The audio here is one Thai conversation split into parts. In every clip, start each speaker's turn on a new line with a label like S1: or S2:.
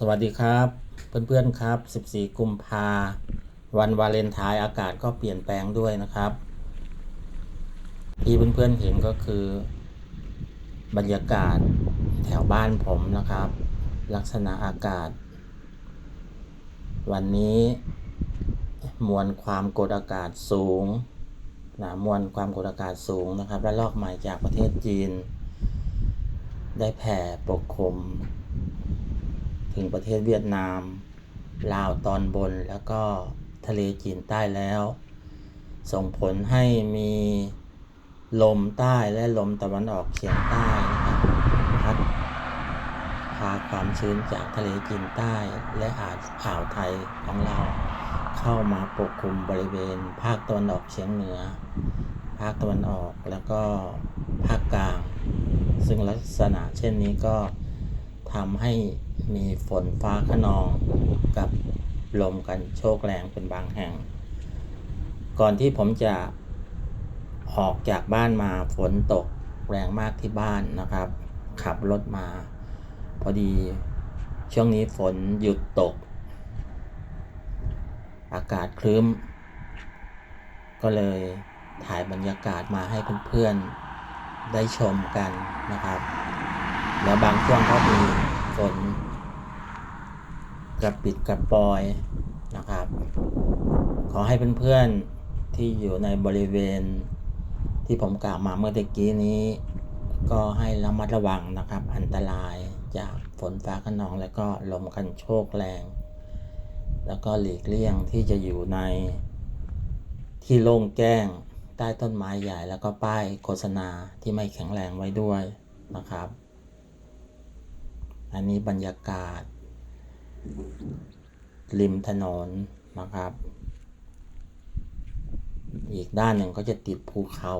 S1: สวัสดีครับ เพื่อนๆครับ 14 กุมภาวันวาเลนไทน์อากาศก็เปลี่ยนแปลงด้วยนะครับ ที่เพื่อนๆเห็นก็คือ บรรยากาศแถวบ้านผมนะครับ ลักษณะอากาศ วันนี้มวลความกดอากาศสูงนะมวลความกดอากาศสูงนะครับ และลอกใหม่จากประเทศจีน ได้แผ่ปกคลุม ถึงประเทศเวียดนาม ลาวตอนบนแล้วก็ทะเลจีนใต้แล้ว ส่งผลให้มีลมใต้และลมตะวันออกเฉียงใต้นะครับพัดพาความชื้นจากทะเลจีนใต้และอ่าวอ่าวไทยของเรา เข้ามาปกคลุมบริเวณ ภาคตะวันออกเฉียงเหนือ ภาคตะวันออกแล้วก็ภาคกลาง ซึ่งลักษณะเช่นนี้ก็ทำให้ มีฝนฟ้าขนองกับลมกันโชกแรงเป็นบางแห่ง ก่อนที่ผมจะออกจากบ้านมาฝนตกแรงมากที่บ้านนะครับ ขับรถมา พอดีช่วงนี้ฝนหยุดตก อากาศครึ้ม ก็เลยถ่ายบรรยากาศมาให้เพื่อนๆได้ชมกันนะครับ แล้วบางช่วงก็มีฝน กระปิดกระปอยนะครับ ขอให้เพื่อนๆที่อยู่ในบริเวณที่ผมกล่าวมาเมื่อตะกี้นี้ ก็ให้ระมัดระวังนะครับ อันตรายจากฝนฟ้าขนองและก็ลมกันโชกแรง แล้วก็หลีกเลี่ยงที่จะอยู่ในที่โล่งแจ้งใต้ต้นไม้ใหญ่แล้วก็ป้ายโฆษณาที่ไม่แข็งแรงไว้ด้วยนะครับ อันนี้บรรยากาศ ริมถนนนะครับ อีกด้านหนึ่งก็จะติดภูเขา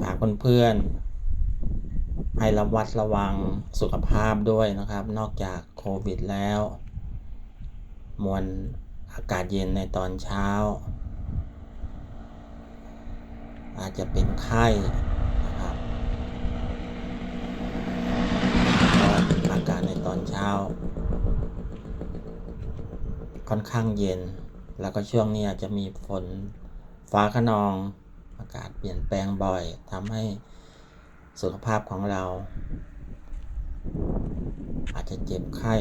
S1: ฝากเพื่อนๆให้ระวัดระวังสุขภาพด้วยนะครับ นอกจากโควิดแล้ว มวล อากาศเย็นในตอนเช้า อาจจะเป็นไข้นะครับอากาศในตอนเช้า ค่อนข้างเย็น แล้วก็ช่วงนี้อาจจะมีฝนฟ้าขนอง อากาศเปลี่ยนแปลงบ่อยทำให้สุขภาพของเรา อาจจะเจ็บไข้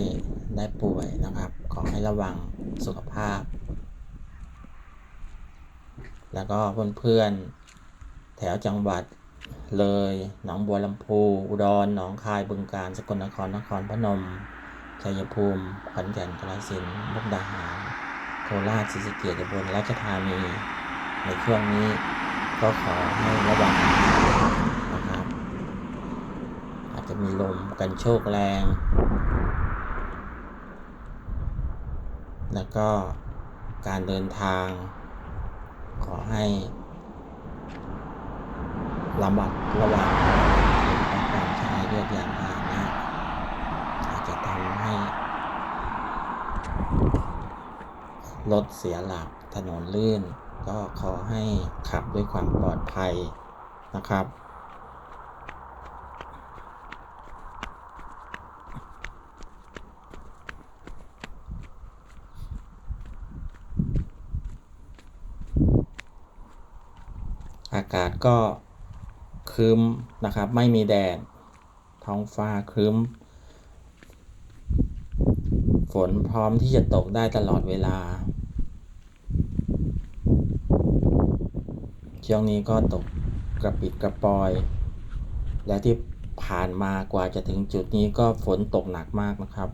S1: ได้ป่วยนะครับ ขอให้ระวัง สุขภาพ แล้วก็เพื่อนๆ แถวจังหวัดเลย หนองบัวลำพูอุดรหนองคายบึงกาฬสกลนครนครพนมชัยภูมิขอนแก่นกาฬสินธุ์มุกดาหาร โคราชศรีสะเกษอุบลราชธานี ในช่วงนี้ก็ขอให้ระวังนะครับ อาจจะมีลมกันโชกแรง แล้วก็การเดินทาง ขอให้ระมัดระวังในการใช้เรือดยานพาหนะอาจจะทำให้รถเสียหลักถนนลื่น ก็ขอให้ขับด้วยความปลอดภัยนะครับ อากาศก็ครึ้มนะครับ ไม่มีแดด ท้องฟ้าครึ้ม ฝนพร้อมที่จะตกได้ตลอดเวลา ช่วงนี้ก็ตกกระปิดกระปอย และที่ผ่านมากว่าจะถึงจุดนี้ก็ฝนตกหนักมากนะครับ